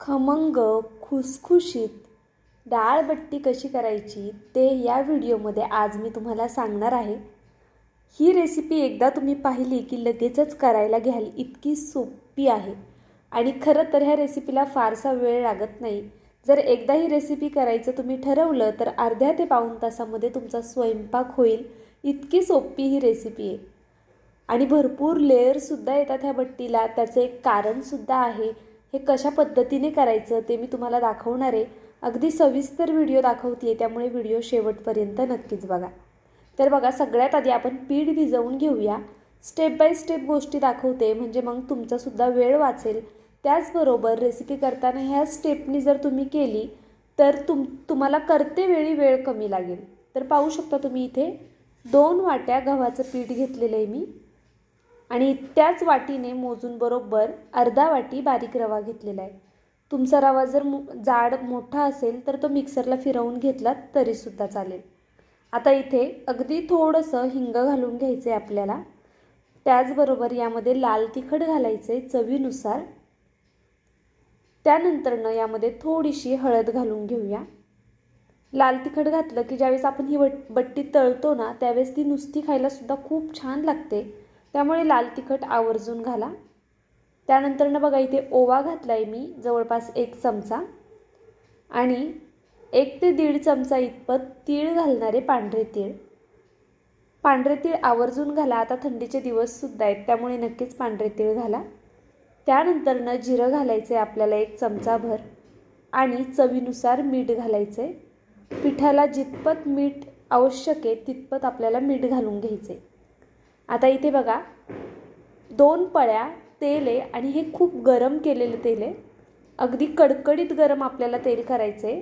खमंग खुसखुशीत डाळबट्टी कशी करायची ते या व्हिडिओमध्ये आज मी तुम्हाला सांगणार आहे. ही रेसिपी एकदा तुम्ही पाहिली की लगेचच करायला घ्याल इतकी सोपी आहे. आणि खरं तर ह्या रेसिपीला फारसा वेळ लागत नाही. जर एकदा ही रेसिपी करायचं तुम्ही ठरवलं तर अर्ध्या ते पाऊण तासामध्ये तुमचा स्वयंपाक होईल. इतकी सोपी ही रेसिपी आहे. आणि भरपूर लेअरसुद्धा येतात ह्या बट्टीला. त्याचं एक कारणसुद्धा आहे. हे कशा पद्धतीने करायचं ते मी तुम्हाला दाखवणार आहे. अगदी सविस्तर व्हिडिओ दाखवते त्यामुळे व्हिडिओ शेवटपर्यंत नक्कीच बघा. तर बघा सगळ्यात आधी आपण पीठ भिजवून घेऊया. स्टेप बाय स्टेप गोष्टी दाखवते म्हणजे मग तुमचासुद्धा वेळ वाचेल. त्याचबरोबर रेसिपी करताना ह्या स्टेपनी जर तुम्ही केली तर तुम तुम्हाला करते वेळी वेळ कमी लागेल. तर पाहू शकता तुम्ही इथे दोन वाट्या गव्हाचं पीठ घेतलेलं आहे मी. आणि त्याच वाटीने मोजून बरोबर अर्धा वाटी बारीक रवा घेतलेला आहे. तुमचा रवा जर मो जाड मोठा असेल तर तो मिक्सरला फिरवून घेतलात तरीसुद्धा चालेल. आता इथे अगदी थोडंसं हिंग घालून घ्यायचं आहे आपल्याला. त्याचबरोबर यामध्ये लाल तिखट घालायचं आहे चवीनुसार. त्यानंतरनं यामध्ये थोडीशी हळद घालून घेऊया. लाल तिखट घातलं की ज्यावेळेस आपण ही बट बट्टी तळतो ना त्यावेळेस ती नुसती खायलासुद्धा खूप छान लागते. त्यामुळे लाल तिखट आवर्जून घाला. त्यानंतरनं बघा इथे ओवा घातला आहे मी जवळपास एक चमचा. आणि एक ते दीड चमचा इतपत तीळ घालणारे पांढरे तीळ. पांढरे तीळ आवर्जून घाला. आता थंडीचे दिवससुद्धा आहेत त्यामुळे नक्कीच पांढरे तीळ घाला. त्यानंतरनं जिरं घालायचं आहे आपल्याला एक चमचाभर. आणि चवीनुसार मीठ घालायचं आहे पिठाला जितपत मीठ आवश्यक आहे तितपत आपल्याला मीठ घालून घ्यायचं आहे आता इथे बघा दोन पळ्या तेल आहे आणि हे खूप गरम केलेलं तेल. आहे अगदी कडकडीत गरम आपल्याला तेल करायचं आहे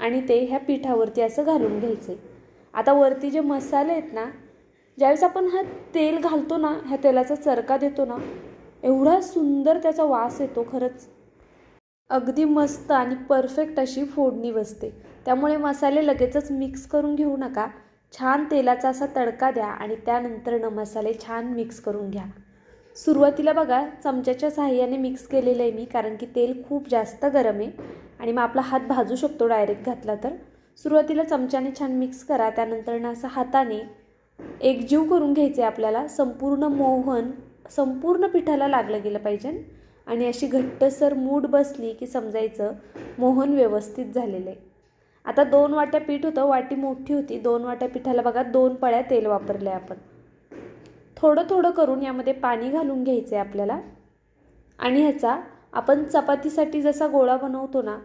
आणि ते ह्या पिठावरती असं घालून घ्यायचं आहे आता वरती जे मसाले आहेत ना ज्यावेळेस आपण हा तेल घालतो ना ह्या तेलाचा चरका देतो ना एवढा सुंदर त्याचा वास येतो खरंच. अगदी मस्त आणि परफेक्ट अशी फोडणी बसते. त्यामुळे मसाले लगेचच मिक्स करून घेऊ नका. छान तेलाचा असा तडका द्या आणि त्यानंतरनं मसाले छान मिक्स करून घ्या. सुरुवातीला बघा चमच्याच्या साहाय्याने मिक्स केलेलं आहे मी कारण की तेल खूप जास्त गरम आहे आणि मग आपला हात भाजू शकतो डायरेक्ट घातला तर. सुरुवातीला चमच्याने छान मिक्स करा त्यानंतरनं असं हाताने एकजीव करून घ्यायचे आपल्याला संपूर्ण मोहन संपूर्ण पिठाला लागलं गेलं पाहिजे. आणि अशी घट्टसर मूड बसली की समजायचं मोहन व्यवस्थित झालेलं आहे. आता दोन वाट्या पीठ होतं वाटी मोठी होती. दोन वाट्या पिठाला बघा दोन पळ्या तेल वापरलं आहे आपण. थोडं थोडं करून यामध्ये पाणी घालून घ्यायचं आहे आपल्याला. आणि ह्याचा आपण चपातीसाठी जसा गोळा बनवतो ना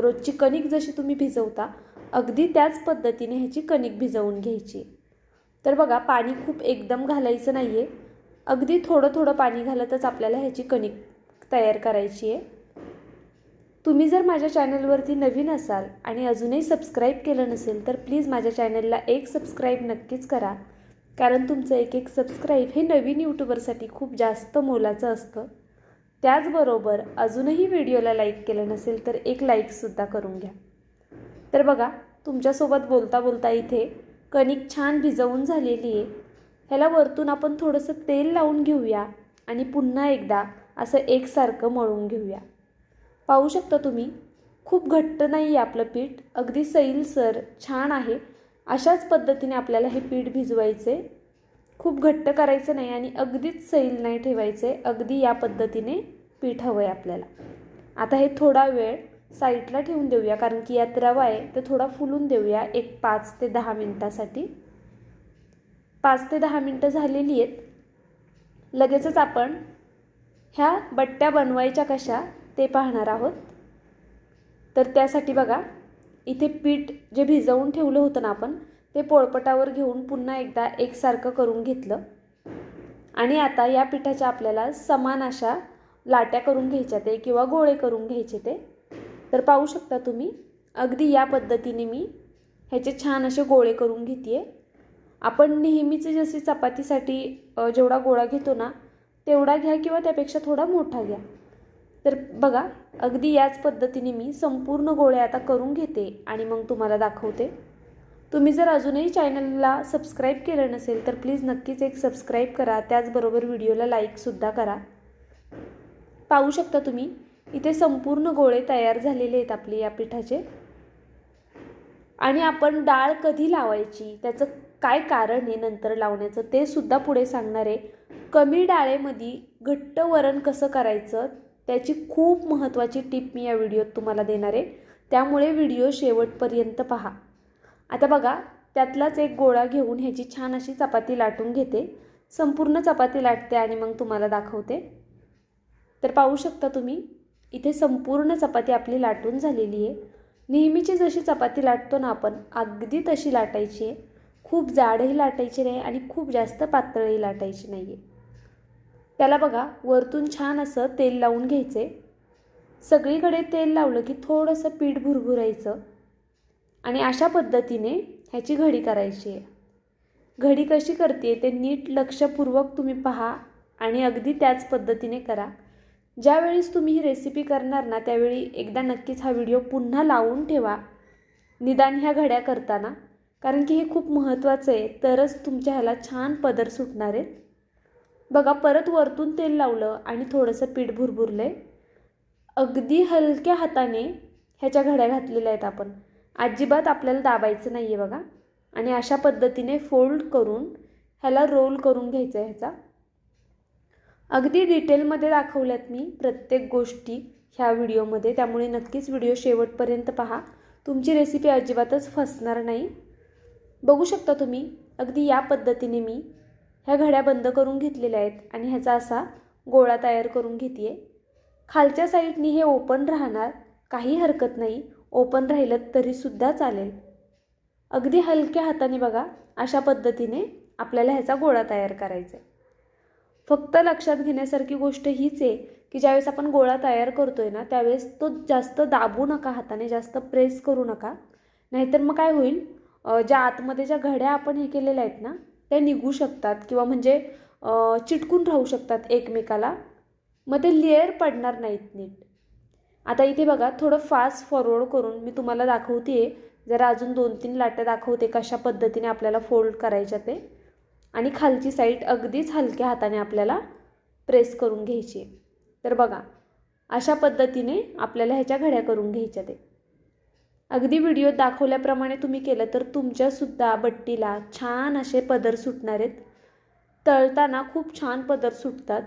रोजची कणिक जशी तुम्ही भिजवता अगदी त्याच पद्धतीने ह्याची कणिक भिजवून घ्यायची. तर बघा पाणी खूप एकदम घालायचं नाही आहे अगदी थोडं थोडं पाणी घालतच आपल्याला ह्याची कणिक तयार करायची आहे. तुम्ही जर माझ्या चॅनलवरती नवीन असाल आणि अजूनही सबस्क्राईब केलं नसेल तर प्लीज माझ्या चॅनलला एक सबस्क्राईब नक्कीच करा. कारण तुमचं एक एक सबस्क्राईब हे नवीन यूट्यूबरसाठी खूप जास्त मोलाचं असतं. त्याचबरोबर अजूनही व्हिडिओला लाईक केलं नसेल तर एक लाईकसुद्धा करून घ्या. तर बघा तुमच्यासोबत बोलता बोलता इथे कणिक छान भिजवून झालेली आहे. ह्याला वरतून आपण थोडंसं तेल लावून घेऊया आणि पुन्हा एकदा असं एकसारखं मळून घेऊया. पाहू शकता तुम्ही. खूप घट्ट नाही आहे आपलं पीठ. अगदी सैलसर छान आहे. अशाच पद्धतीने आपल्याला हे पीठ भिजवायचे खूप घट्ट करायचं नाही आणि अगदीच सैल नाही ठेवायचे अगदी या पद्धतीने पीठ हवं आहे आपल्याला. आता हे थोडा वेळ साईडला ठेवून देऊया कारण की यात रवा आहे. तर थोडा फुलून देऊया एक पाच ते दहा मिनटासाठी. पाच ते दहा मिनटं झालेली आहेत. लगेचच आपण ह्या बट्ट्या बनवायच्या कशा? ते पाहणार आहोत. तर त्यासाठी बघा इथे पीठ जे भिजवून ठेवलं होतं ना आपण ते पोळपटावर घेऊन पुन्हा एकदा एकसारखं करून घेतलं. आणि आता या पिठाच्या आपल्याला समान अशा लाट्या करून घ्यायच्या ते किंवा गोळे करून घ्यायचे ते. तर पाहू शकता तुम्ही अगदी या पद्धतीने मी ह्याचे छान असे गोळे करून घेते आहे आपण नेहमीचे जसे चपातीसाठी जेवढा गोळा घेतो ना तेवढा घ्या किंवा त्यापेक्षा थोडा मोठा घ्या. तर बघा अगदी याच पद्धतीने मी संपूर्ण गोळे आता करून घेते आणि मग तुम्हाला दाखवते. तुम्ही जर अजूनही चॅनलला सबस्क्राईब केलं नसेल तर प्लीज नक्कीच एक सबस्क्राईब करा. त्याचबरोबर व्हिडिओला लाईकसुद्धा करा. पाहू शकता तुम्ही इथे संपूर्ण गोळे तयार झालेले आहेत आपले या पिठाचे. आणि आपण डाळ कधी लावायची त्याचं काय कारण आहे नंतर लावण्याचं ते सुद्धा पुढे सांगणार आहे. कमी डाळेमध्ये घट्ट वरण कसं करायचं त्याची खूप महत्त्वाची टीप मी या व्हिडिओत तुम्हाला देणार आहे. त्यामुळे व्हिडिओ शेवटपर्यंत पहा. आता बघा त्यातलाच एक गोळा घेऊन ह्याची छान अशी चपाती लाटून घेते. संपूर्ण चपाती लाटते आणि मग तुम्हाला दाखवते. तर पाहू शकता तुम्ही इथे संपूर्ण चपाती आपली लाटून झालेली आहे. नेहमीची जशी चपाती लाटतो ना आपण अगदी तशी लाटायची आहे. खूप जाडही लाटायची नाही आणि खूप जास्त पातळही लाटायची नाही आहे त्याला बघा वरतून छान असं तेल लावून घ्यायचे. सगळीकडे तेल लावलं की थोडंसं पीठ भुरभुरायचं. आणि अशा पद्धतीने ह्याची घडी करायची आहे. घडी कशी करते ते नीट लक्षपूर्वक तुम्ही पहा आणि अगदी त्याच पद्धतीने करा. ज्यावेळेस तुम्ही ही रेसिपी करणार ना त्यावेळी एकदा नक्कीच हा व्हिडिओ पुन्हा लावून ठेवा. निदान ह्या घड्या करताना. कारण की हे खूप महत्त्वाचं आहे तरच तुमच्या ह्याला छान पदर सुटणार आहेत. बघा परत वरतून तेल लावलं आणि थोडंसं पीठ भुरभुरलं आहे अगदी हलक्या हाताने ह्याच्या घड्या घातलेल्या आहेत आपण. अजिबात आपल्याला दाबायचं नाही आहे बघा. आणि अशा पद्धतीने फोल्ड करून ह्याला रोल करून घ्यायचं आहे ह्याचा. अगदी डिटेलमध्ये दाखवल्यात मी प्रत्येक गोष्टी ह्या व्हिडिओमध्ये. त्यामुळे नक्कीच व्हिडिओ शेवटपर्यंत पहा. तुमची रेसिपी अजिबातच फसणार नाही. बघू शकता तुम्ही अगदी या पद्धतीने मी ह्या घड्या बंद करून घेतलेल्या आहेत आणि ह्याचा असा गोळा तयार करून घेते आहे खालच्या साईडनी हे ओपन राहणार काही हरकत नाही ओपन राहिलं तरीसुद्धा चालेल. अगदी हलक्या हाताने बघा अशा पद्धतीने आपल्याला ह्याचा गोळा तयार करायचा आहे. फक्त लक्षात घेण्यासारखी गोष्ट हीच आहे की ज्यावेळेस आपण गोळा तयार करतोय ना त्यावेळेस तो जास्त दाबू नका हाताने जास्त प्रेस करू नका. नाहीतर मग काय होईल? ज्या आतमध्ये ज्या घड्या आपण हे केलेल्या आहेत ना त्या निघू शकतात किंवा म्हणजे चिटकून राहू शकतात एकमेकाला. मग ते लेअर पडणार नाहीत नीट. आता इथे बघा थोडं फास्ट फॉरवर्ड करून मी तुम्हाला दाखवते. जरा अजून दोन तीन लाट्या दाखवते कशा पद्धतीने आपल्याला फोल्ड करायच्या ते. आणि खालची साईड अगदीच हलक्या हाताने आपल्याला प्रेस करून घ्यायची. तर बघा अशा पद्धतीने आपल्याला ह्याच्या घड्या करून घ्यायच्या ते. अगदी व्हिडिओत दाखवल्याप्रमाणे तुम्ही केलं तर तुमच्यासुद्धा बट्टीला छान असे पदर सुटणार आहेत. तळताना खूप छान पदर सुटतात.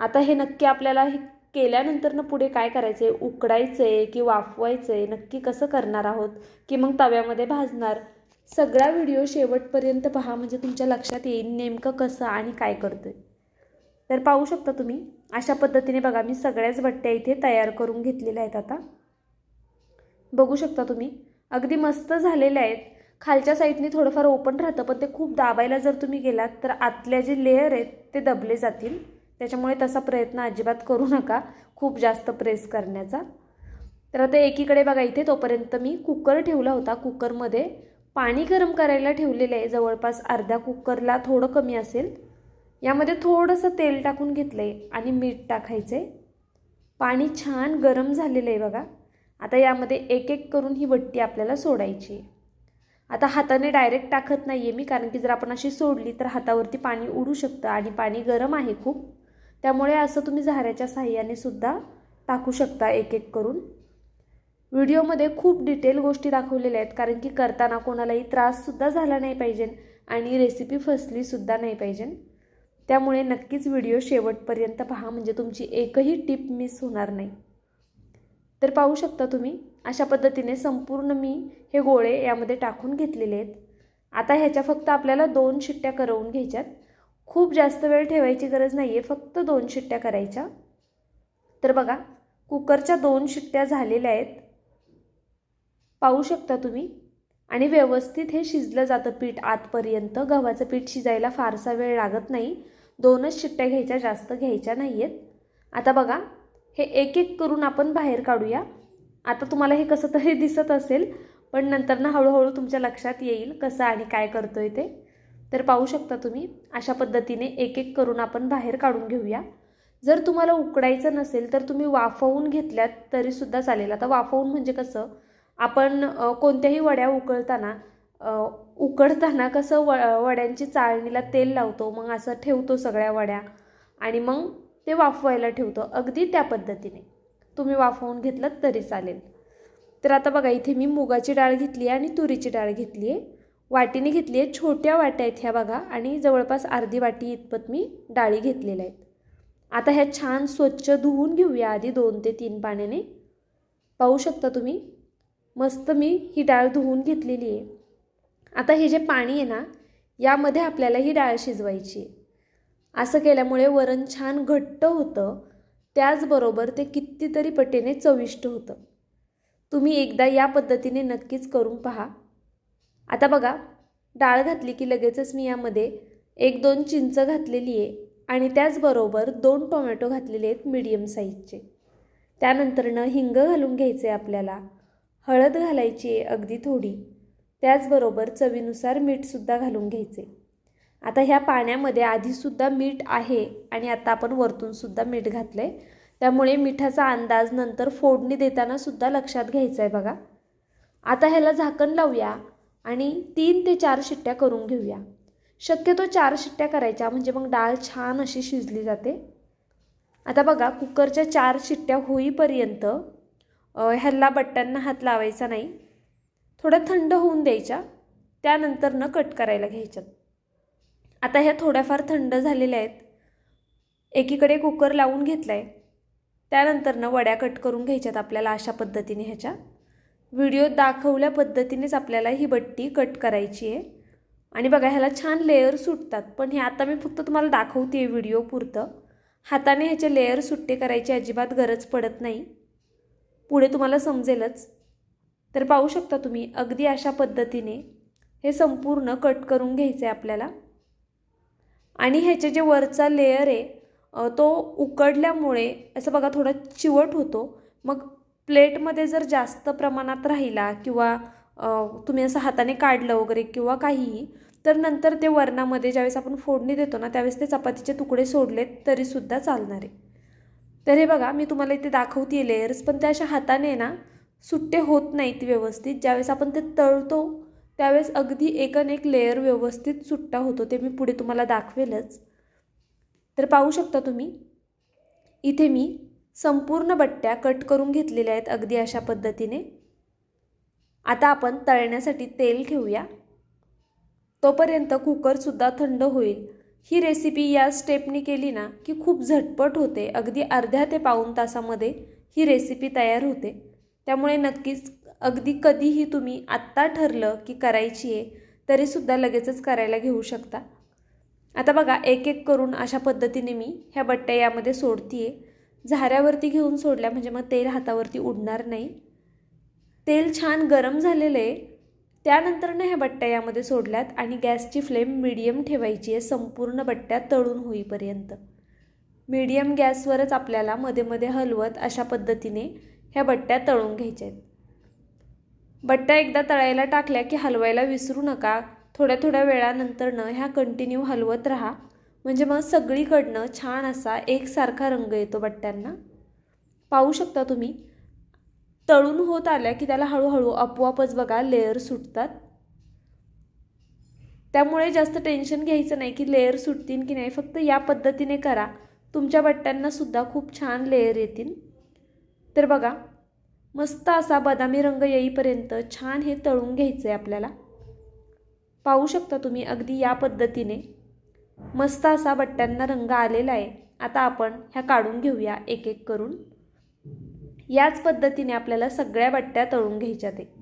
आता हे नक्की आपल्याला हे केल्यानंतर ना पुढे काय करायचं आहे उकडायचं आहे की वाफवायचं आहे नक्की कसं करणार आहोत? की मग तव्यामध्ये भाजणार? सगळा व्हिडिओ शेवटपर्यंत पहा म्हणजे तुमच्या लक्षात येईल नेमकं कसं आणि काय करतो आहे तर पाहू शकता तुम्ही अशा पद्धतीने बघा मी सगळ्याच बट्ट्या इथे तयार करून घेतलेल्या आहेत आता. बघू शकता तुम्ही. अगदी मस्त झालेले आहेत. खालच्या साईडने थोडंफार ओपन राहतं पण ते खूप दाबायला जर तुम्ही गेलात तर आतल्या जे लेअर आहेत ते दबले जातील. त्याच्यामुळे तसा प्रयत्न अजिबात करू नका. खूप जास्त प्रेस करण्याचा. तर आता एकीकडे बघा इथे तोपर्यंत मी कुकर ठेवला होता. कुकरमध्ये पाणी गरम करायला ठेवलेलं आहे. जवळपास अर्ध्या कुकरला थोडं कमी असेल. यामध्ये थोडंसं तेल टाकून घेतलं आहे आणि मीठ टाकायचं आहे पाणी छान गरम झालेलं आहे बघा. आता यामध्ये एक एक करून ही वट्टी आपल्याला सोडायची आता हाताने डायरेक्ट टाकत नाही आहे मी कारण की जर आपण अशी सोडली तर हातावरती पाणी उडू शकतं आणि पाणी गरम आहे खूप. त्यामुळे असं तुम्ही झाऱ्याच्या साह्याने सुद्धा टाकू शकता एक एक करून. व्हिडिओमध्ये खूप डिटेल गोष्टी दाखवलेल्या आहेत कारण की करताना कोणालाही त्राससुद्धा झाला नाही पाहिजे आणि रेसिपी फसलीसुद्धा नाही पाहिजे. त्यामुळे नक्कीच व्हिडिओ शेवटपर्यंत पहा म्हणजे तुमची एकही टिप मिस होणार नाही. तर पाहू शकता तुम्ही अशा पद्धतीने संपूर्ण मी हे गोळे यामध्ये टाकून घेतलेले आहेत. आता ह्याच्या फक्त आपल्याला दोन शिट्ट्या करवून घ्यायच्यात. खूप जास्त वेळ ठेवायची गरज नाही आहे फक्त दोन शिट्ट्या करायच्या. तर बघा कुकरच्या दोन शिट्ट्या झालेल्या आहेत. पाहू शकता तुम्ही. आणि व्यवस्थित हे शिजलं जातं पीठ आतपर्यंत. गव्हाचं पीठ शिजायला फारसा वेळ लागत नाही. दोनच शिट्ट्या घ्यायच्या जास्त घ्यायच्या नाही आहेत आता बघा हे एक एक करून आपण बाहेर काढूया. आता तुम्हाला हे कसं तरी दिसत असेल पण नंतर ना हळूहळू तुमच्या लक्षात येईल कसं आणि काय करतो आहे ते. तर पाहू शकता तुम्ही अशा पद्धतीने एक एक करून आपण बाहेर काढून घेऊया. जर तुम्हाला उकडायचं नसेल तर तुम्ही वाफवून घेतल्यात तरीसुद्धा चालेल. आता वाफवून म्हणजे कसं? आपण कोणत्याही वड्या उकळताना उकडताना कसं व वड्यांची चाळणीला तेल लावतो मग असं ठेवतो सगळ्या वड्या. आणि मग ते वाफवायला ठेवतो अगदी त्या पद्धतीने. तुम्ही वाफवून घेतलं तरी चालेल. तर आता बघा इथे मी मुगाची डाळ घेतली आहे आणि तुरीची डाळ घेतली आहे. वाटीने घेतली आहे छोट्या वाट्या आहेत ह्या बघा आणि जवळपास अर्धी वाटी इतपत मी डाळी घेतलेल्या आहेत. आता ह्या छान स्वच्छ धुवून घेऊया आधी दोन ते तीन पाण्याने. पाहू शकता तुम्ही? मस्त मी ही डाळ धुवून घेतलेली आहे. आता हे जे पाणी आहे ना यामध्ये आपल्याला ही डाळ शिजवायची आहे. असं केल्यामुळे वरण छान घट्ट होतं. त्याचबरोबर ते कितीतरी पटीने चविष्ट होतं. तुम्ही एकदा या पद्धतीने नक्कीच करून पहा. आता बघा डाळ घातली की लगेचच मी यामध्ये एक दोन चिंच घातलेली आहे आणि त्याचबरोबर दोन टोमॅटो घातलेले आहेत मीडियम साईजचे त्यानंतरनं हिंग घालून घ्यायचे आपल्याला. हळद घालायची आहे अगदी थोडी. त्याचबरोबर चवीनुसार मीठसुद्धा घालून घ्यायचे आता ह्या पाण्यामध्ये आधीसुद्धा मीठ आहे आणि आता आपण वरतूनसुद्धा मीठ घातलं आहे त्यामुळे मिठाचा अंदाज नंतर फोडणी देतानासुद्धा लक्षात घ्यायचा आहे बघा. आता ह्याला झाकण लावूया आणि तीन ते चार शिट्ट्या करून घेऊया. शक्यतो चार शिट्ट्या करायच्या म्हणजे मग डाळ छान अशी शिजली जाते. आता बघा कुकरच्या चार शिट्ट्या होईपर्यंत ह्याला बट्ट्यांना हात लावायचा नाही. थोडं थंड होऊन द्यायच्या त्यानंतर न कट करायला घ्यायच्यात. आता ह्या थोड्याफार थंड झालेल्या आहेत. एकीकडे कुकर लावून घेतला आहे त्यानंतरनं वड्या कट करून घ्यायच्यात आपल्याला अशा पद्धतीने ह्याच्या. व्हिडिओ दाखवल्या पद्धतीनेच आपल्याला ही बट्टी कट करायची आहे. आणि बघा ह्याला छान लेअर सुटतात. पण हे आता मी फक्त तुम्हाला दाखवते आहे व्हिडिओ पुरतं. हाताने ह्याचे लेअर सुट्टे करायची अजिबात गरज पडत नाही. पुढे तुम्हाला समजेलच. तर पाहू शकता तुम्ही अगदी अशा पद्धतीने हे संपूर्ण कट करून घ्यायचं आहे आपल्याला. आणि ह्याचे जे वरचा लेअर आहे तो उकडल्यामुळे असं बघा थोडा चिवट होतो. मग प्लेटमध्ये जर जास्त प्रमाणात राहिला किंवा तुम्ही असं हाताने काढलं वगैरे किंवा काहीही तर नंतर ते वरणामध्ये ज्यावेळेस आपण फोडणी देतो ना त्यावेळेस ते चपातीचे तुकडे सोडलेत तरीसुद्धा चालणार आहे. तर हे बघा मी तुम्हाला इथे दाखवते लेयर्स पण त्या अशा हाताने ना सुट्टे होत नाहीत व्यवस्थित. ज्यावेळेस आपण ते तळतो त्यावेळेस अगदी एकन एक लेअर व्यवस्थित सुट्टा होतो ते मी पुढे तुम्हाला दाखवेलच. तर पाहू शकता तुम्ही इथे मी संपूर्ण बट्ट्या कट करून घेतलेल्या आहेत अगदी अशा पद्धतीने. आता आपण तळण्यासाठी तेल ठेवूया. तोपर्यंत कुकरसुद्धा थंड होईल. ही रेसिपी या स्टेपनी केली ना की खूप झटपट होते. अगदी अर्ध्या ते पाऊण तासामध्ये ही रेसिपी तयार होते. त्यामुळे नक्कीच अगदी कधीही तुम्ही आत्ता ठरलं की करायची आहे तरीसुद्धा लगेचच करायला घेऊ शकता. आता बघा एक एक करून अशा पद्धतीने मी ह्या बट्ट्या यामध्ये सोडती आहे झाऱ्यावरती घेऊन सोडल्या म्हणजे मग तेल हातावरती उडणार नाही. तेल छान गरम झालेलं आहे. त्यानंतरनं ह्या बट्ट्या यामध्ये सोडल्यात आणि गॅसची फ्लेम मिडियम ठेवायची आहे संपूर्ण बट्ट्या तळून होईपर्यंत. मीडियम गॅसवरच आपल्याला मध्ये मध्ये हलवत अशा पद्धतीने ह्या बट्ट्या तळून घ्यायच्या आहेत. बट्ट्या एकदा तळायला टाकल्या की हलवायला विसरू नका. थोड्या थोड्या वेळानंतरनं ह्या कंटिन्यू हलवत राहा. म्हणजे मग सगळीकडनं छान असा एकसारखा रंग येतो बट्ट्यांना. पाहू शकता तुम्ही. तळून होत आल्या की त्याला हळूहळू आपोआपच बघा लेअर सुटतात. त्यामुळे जास्त टेन्शन घ्यायचं नाही की लेअर सुटतील की नाही. फक्त या पद्धतीने करा. तुमच्या बट्ट्यांनासुद्धा खूप छान लेअर येतील. तर बघा मस्त असा बदामी रंग येईपर्यंत छान हे तळून घ्यायचं आहे आपल्याला. पाहू शकता तुम्ही अगदी या पद्धतीने. मस्त असा बट्ट्यांना रंग आलेला आहे. आता आपण ह्या काढून घेऊया एक एक करून. याच पद्धतीने आपल्याला सगळ्या बट्ट्या तळून घ्यायच्या ते.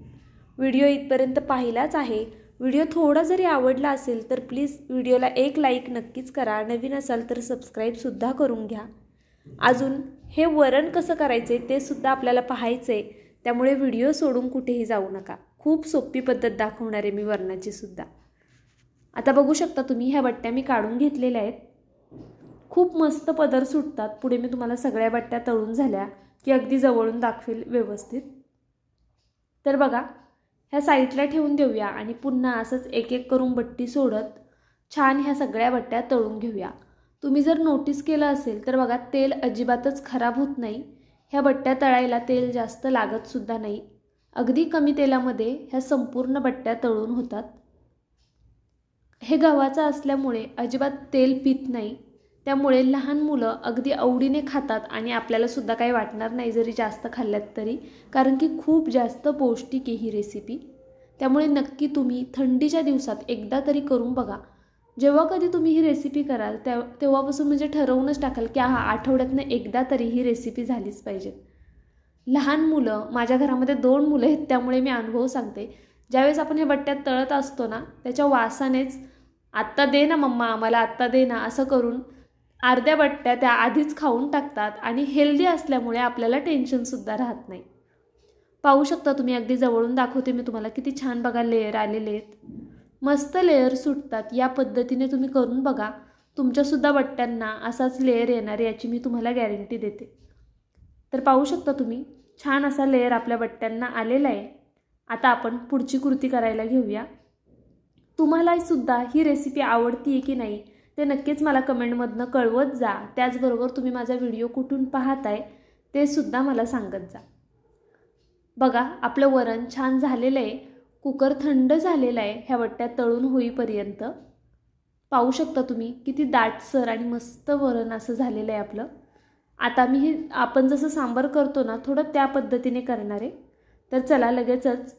व्हिडिओ इथपर्यंत पाहिलाच आहे. व्हिडिओ थोडा जरी आवडला असेल तर प्लीज व्हिडिओला एक लाईक नक्कीच करा. नवीन असाल तर सबस्क्राईबसुद्धा करून घ्या. अजून हे वरण कसं करायचं आहे ते सुद्धा आपल्याला पाहायचं आहे त्यामुळे व्हिडिओ सोडून कुठेही जाऊ नका. खूप सोपी पद्धत दाखवणार आहे मी वरणाची सुद्धा. आता बघू शकता तुम्ही ह्या बट्ट्या मी काढून घेतलेल्या आहेत. खूप मस्त पदर सुटतात. पुढे मी तुम्हाला सगळ्या बट्ट्या तळून झाल्या की अगदी जवळून दाखवेल व्यवस्थित. तर बघा ह्या साईडला ठेवून देऊया आणि पुन्हा असंच एक एक करून बट्टी सोडत छान ह्या सगळ्या बट्ट्या तळून घेऊया. तुम्ही जर नोटीस केलं असेल तर बघा तेल अजिबातच खराब होत नाही. ह्या बट्ट्या तळायला तेल जास्त लागतसुद्धा नाही. अगदी कमी तेलामध्ये ह्या संपूर्ण बट्ट्या तळून होतात. हे गव्हाचं असल्यामुळे अजिबात तेल पित नाही. त्यामुळे लहान मुलं अगदी आवडीने खातात आणि आपल्यालासुद्धा काही वाटणार नाही जरी जास्त खाल्ल्यात तरी कारण की खूप जास्त पौष्टिक आहे ही रेसिपी त्यामुळे नक्की तुम्ही थंडीच्या दिवसात एकदा तरी करून बघा. जेव्हा कधी तुम्ही ही रेसिपी कराल त्या तेव्हापासून म्हणजे ठरवूनच टाकाल की हा आठवड्यातनं एकदा तरी ही रेसिपी झालीच पाहिजे. लहान मुलं माझ्या घरामध्ये दोन मुलं आहेत त्यामुळे मी अनुभव सांगते. ज्यावेळेस आपण हे बट्ट्यात तळत असतो ना त्याच्या वासानेच आत्ता दे ना मम्मा आम्हाला आत्ता दे ना असं करून अर्ध्या बट्ट्या त्या आधीच खाऊन टाकतात आणि हेल्दी असल्यामुळे आपल्याला टेन्शनसुद्धा राहत नाही. पाहू शकता तुम्ही अगदी जवळून दाखवते मी तुम्हाला किती छान बघा लेअर आलेले आहेत. मस्त लेअर सुटतात. या पद्धतीने तुम्ही करून बघा. तुमच्यासुद्धा बट्ट्यांना असाच लेअर येणार याची मी तुम्हाला गॅरंटी देते. तर पाहू शकता तुम्ही छान असा लेअर आपल्या बट्ट्यांना आलेला आहे. आता आपण पुढची कृती करायला घेऊया. तुम्हाला सुद्धा ही रेसिपी आवडती आहे की नाही ते नक्कीच मला कमेंटमधनं कळवत जा. त्याचबरोबर तुम्ही माझा व्हिडिओ कुठून पाहताय ते सुद्धा मला सांगत जा. बघा आपलं वरण छान झालेलं आहे. कुकर थंड झालेला आहे ह्या वट्ट्यात तळून होईपर्यंत. पाहू शकता तुम्ही किती दाटसर आणि मस्त वरण असं झालेलं आहे आपलं. आता मी हे आपण जसं सांबार करतो ना थोडं त्या पद्धतीने करणार आहे. तर चला लगेचच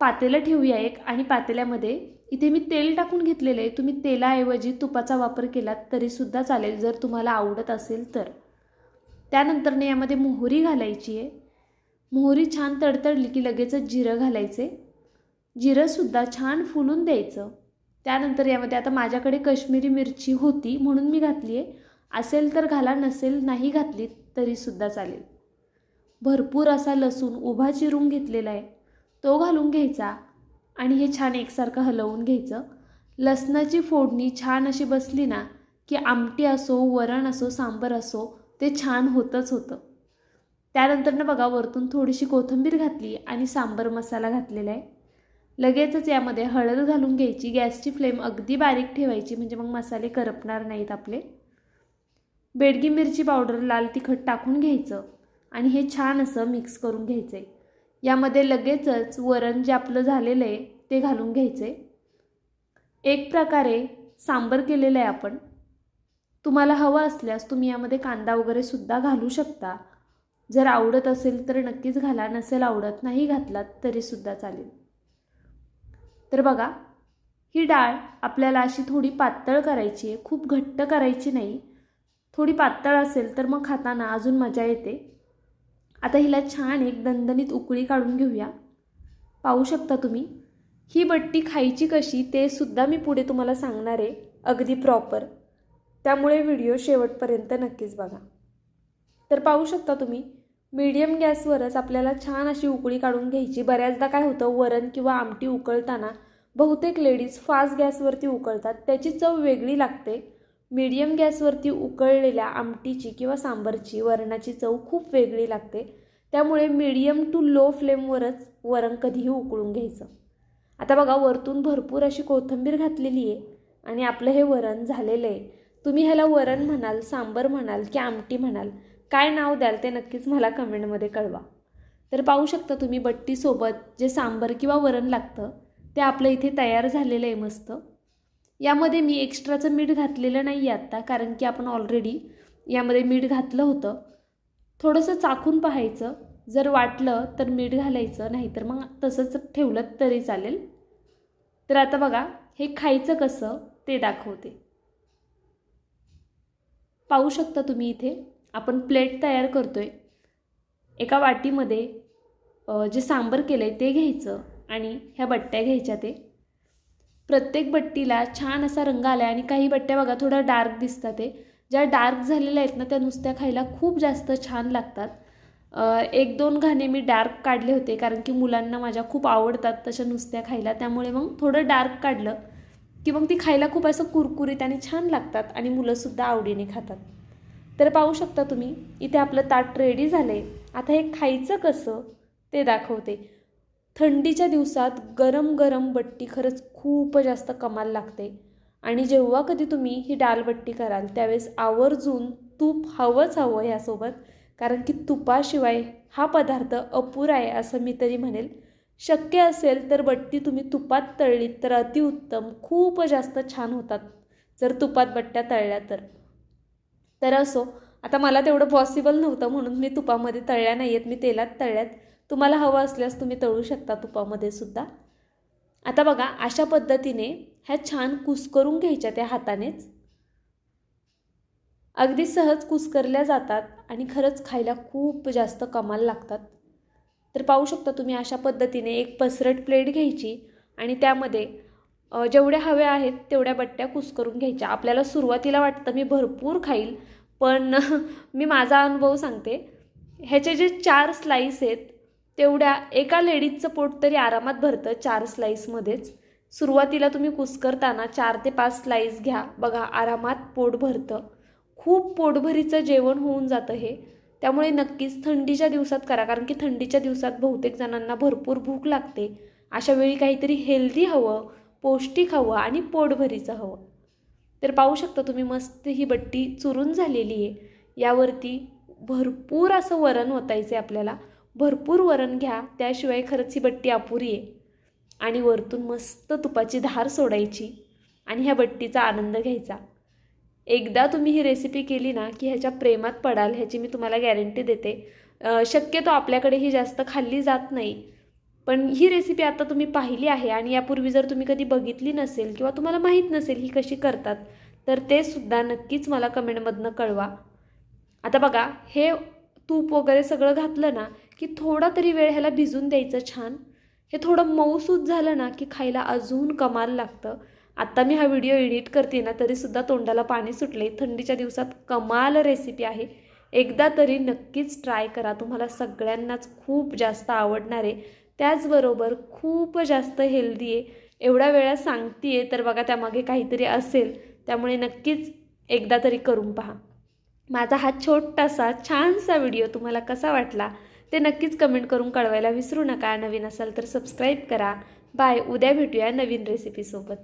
पातेलं ठेवूया एक आणि पातेल्यामध्ये इथे मी तेल टाकून घेतलेलं आहे. तुम्ही तेलाऐवजी तुपाचा वापर केलात तरीसुद्धा चालेल जर तुम्हाला आवडत असेल तर. त्यानंतरने यामध्ये मोहरी घालायची आहे. मोहरी छान तडतडली की लगेचच जिरं घालायचे. जिरंसुद्धा छान फुलून द्यायचं. त्यानंतर यामध्ये आता माझ्याकडे कश्मीरी मिरची होती म्हणून मी घातली आहे असेल तर घाला नसेल नाही घातली तरीसुद्धा चालेल. भरपूर असा लसूण उभा चिरून घेतलेला आहे. तो घालून घ्यायचा आणि हे छान एकसारखं हलवून घ्यायचं. लसणाची फोडणी छान अशी बसली ना की आमटी असो वरण असो सांबर असो ते छान होतंच होतं. त्यानंतरनं बघा वरतून थोडीशी कोथिंबीर घातली आणि सांबर मसाला घातलेला आहे. लगेचच यामध्ये हळद घालून घ्यायची गॅसची फ्लेम अगदी बारीक ठेवायची म्हणजे मग मसाले करपणार नाहीत आपले. बेडगी मिरची पावडर लाल तिखट टाकून घ्यायचं आणि हे छान असं मिक्स करून घ्यायचं आहे यामध्ये लगेचच वरण जे आपलं झालेलं आहे ते घालून घ्यायचे एक प्रकारे सांबर केलेलं आहे आपण. तुम्हाला हवं असल्यास तुम्ही यामध्ये कांदा वगैरे सुद्धा घालू शकता. जर आवडत असेल तर नक्कीच घाला नसेल आवडत नाही घातलात तरीसुद्धा चालेल. तर बघा ही डाळ आपल्याला अशी थोडी पातळ करायची आहे. खूप घट्ट करायची नाही. थोडी पातळ असेल तर मग खाताना अजून मजा येते. आता हिला छान एक दणदणीत उकळी काढून घेऊया. पाहू शकता तुम्ही? ही बट्टी खायची कशी ते सुद्धा मी पुढे तुम्हाला सांगणार आहे. अगदी प्रॉपर त्यामुळे व्हिडिओ शेवटपर्यंत नक्कीच बघा. तर पाहू शकता तुम्ही? मीडियम गॅसवरच आपल्याला छान अशी उकळी काढून घ्यायची. बऱ्याचदा काय होतं वरण किंवा आमटी उकळताना बहुतेक लेडीज फास्ट गॅसवरती उकळतात. त्याची चव वेगळी लागते. मीडियम गॅसवरती उकळलेल्या आमटीची किंवा सांबरची वरणाची चव खूप वेगळी लागते. त्यामुळे मीडियम टू लो फ्लेमवरच वरण कधीही उकळून घ्यायचं. आता बघा वरतून भरपूर अशी कोथिंबीर घातलेली आहे आणि आपलं हे वरण झालेलं आहे. तुम्ही ह्याला वरण म्हणाल सांबर म्हणाल की आमटी म्हणाल काय नाव द्याल ते नक्कीच मला कमेंटमध्ये कळवा. तर पाहू शकता तुम्ही बट्टीसोबत जे सांबर किंवा वरण लागतं ते आपलं इथे तयार झालेलं आहे मस्त. यामध्ये मी एक्स्ट्राचं मीठ घातलेलं नाही आहे आत्ता कारण की आपण ऑलरेडी यामध्ये मीठ घातलं होतं. थोडंसं चाखून पाहायचं. जर वाटलं तर मीठ घालायचं नाहीतर मग तसंच ठेवलं तरी चालेल. तर आता बघा हे खायचं कसं ते दाखवते. पाहू शकता तुम्ही इथे. आपण प्लेट तयार करतो आहे एका वाटीमध्ये जे सांबर केलं आहे ते घ्यायचं आणि ह्या बट्ट्या घ्यायच्या ते. प्रत्येक बट्टीला छान असा रंग आला आहे आणि काही बट्ट्या बघा थोड्या डार्क दिसतात ते. ज्या डार्क झालेल्या आहेत ना त्या नुसत्या खायला खूप जास्त छान लागतात. एक दोन घाणे मी डार्क काढले होते कारण की मुलांना माझ्या खूप आवडतात तशा नुसत्या खायला. त्यामुळे मग थोडं डार्क काढलं की मग ती खायला खूप असं कुरकुरीत आणि छान लागतात आणि मुलंसुद्धा आवडीने खातात. तर पाहू शकता तुम्ही इथे आपलं ताट रेडी झालं आहे आता हे खायचं कसं ते दाखवते. थंडीच्या दिवसात गरम गरम बट्टी खरंच खूप जास्त कमाल लागते. आणि जेव्हा कधी तुम्ही ही डालबट्टी कराल त्यावेळेस आवर्जून तूप हवंच हवं ह्यासोबत कारण की तुपाशिवाय हा पदार्थ अपुरा आहे असं मी तरी म्हणेल. शक्य असेल तर बट्टी तुम्ही तुपात तळलीत तर अतिउत्तम खूप जास्त छान होतात जर तुपात बट्ट्या तळल्या तर. तर असो. आता मला तेवढं पॉसिबल नव्हतं म्हणून मी तुपामध्ये तळल्या नाही आहेत मी तेलात तळल्यात. तुम्हाला हवं असल्यास तुम्ही तळू शकता तुपामध्ये सुद्धा. आता बघा अशा पद्धतीने ह्या छान कुस्करून घ्यायच्या त्या हातानेच. अगदी सहज कुस्करल्या जातात आणि खरंच खायला खूप जास्त कमाल लागतात. तर पाहू शकता तुम्ही अशा पद्धतीने एक पसरट प्लेट घ्यायची आणि त्यामध्ये जेवढ्या हव्या आहेत तेवढ्या बट्ट्या कुस्करून घ्यायच्या. आपल्याला सुरुवातीला वाटतं मी भरपूर खाईल पण मी माझा अनुभव सांगते. ह्याचे जे चार स्लाईस आहेत तेवढ्या एका लेडीजचं पोट तरी आरामात भरतं चार स्लाईसमध्येच सुरुवातीला तुम्ही कुस्करताना चार ते पाच स्लाईस घ्या. बघा आरामात पोट भरतं. खूप पोटभरीचं जेवण होऊन जातं हे. त्यामुळे नक्कीच थंडीच्या दिवसात करा कारण की थंडीच्या दिवसात बहुतेक जणांना भरपूर भूक लागते. अशा वेळी काहीतरी हेल्दी हवं. पौष्टिक हवं आणि पोटभरीचं हवं. तर पाहू शकता तुम्ही मस्त ही बट्टी चुरून झालेली आहे. यावरती भरपूर असं वरण ओतायचं आहे आपल्याला. भरपूर वरण घ्या त्याशिवाय खरंच ही बट्टी अपुरी आहे. आणि वरतून मस्त तुपाची धार सोडायची आणि ह्या बट्टीचा आनंद घ्यायचा. एकदा तुम्ही ही रेसिपी केली ना की ह्याच्या प्रेमात पडाल ह्याची मी तुम्हाला गॅरंटी देते. शक्यतो आपल्याकडे ही जास्त खाल्ली जात नाही. पण ही रेसिपी आता तुम्ही पाहिली आहे आणि यापूर्वी जर तुम्ही कधी बघितली नसेल किंवा तुम्हाला माहीत नसेल ही कशी करतात तर ते सुद्धा नक्कीच मला कमेंटमधनं कळवा. आता बघा हे तूप वगैरे सगळं घातलं ना की थोडा तरी वेळ ह्याला भिजून द्यायचं छान. हे थोडं मऊसूत झालं ना की खायला अजून कमाल लागतं. आत्ता मी हा व्हिडिओ एडिट करते ना तरीसुद्धा तोंडाला पाणी सुटले थंडीच्या दिवसात कमाल रेसिपी आहे. एकदा तरी नक्कीच ट्राय करा. तुम्हाला सगळ्यांनाच खूप जास्त आवडणार आहे. त्याचबरोबर खूप जास्त हेल्दी आहे. एवढ्या वेळा सांगते तर बघा त्यामागे काहीतरी असेल त्यामुळे नक्कीच एकदा तरी करून पहा. माझा हा छोटासा छानसा व्हिडिओ तुम्हाला कसा वाटला ते नक्कीच कमेंट करून कळवायला विसरू नका. नवीन असाल तर सबस्क्राईब करा. बाय उद्या भेटूया नवीन रेसिपीसोबत